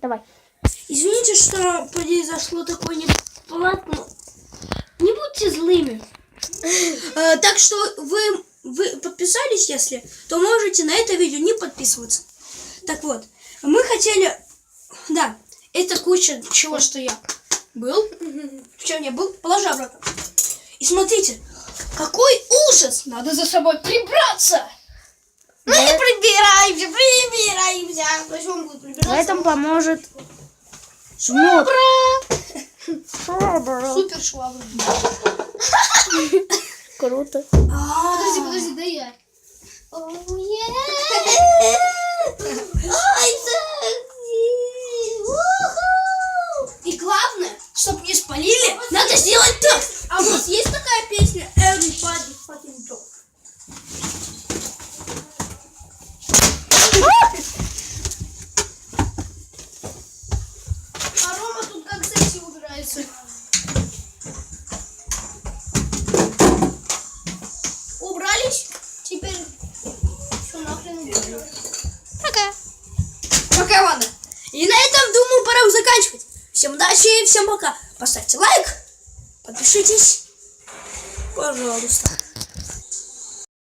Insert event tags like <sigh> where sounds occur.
Давай. Извините, что произошло такое неплатно. Не будьте злыми. Э, Так что вы, вы подписались, если, то можете на это видео не подписываться. Так вот, мы хотели... Да, это куча чего, что я был. В чем я был? Положи обратно. И смотрите, какой ужас! Надо за собой прибраться! Прибираемся, прибираемся. Почему будет В этом поможет мед. Супер швабра. <laughs> Круто. Подожди, подожди, дай я. <laughs> И главное, чтобы не спалили, надо сделать так. А у вас есть такая песня А Рома тут как секси убирается. Убрались? Теперь все нахрен убрали. Пока. Пока, ладно. И на этом, думаю, пора заканчивать. Всем удачи, всем пока. Поставьте лайк, подпишитесь, пожалуйста.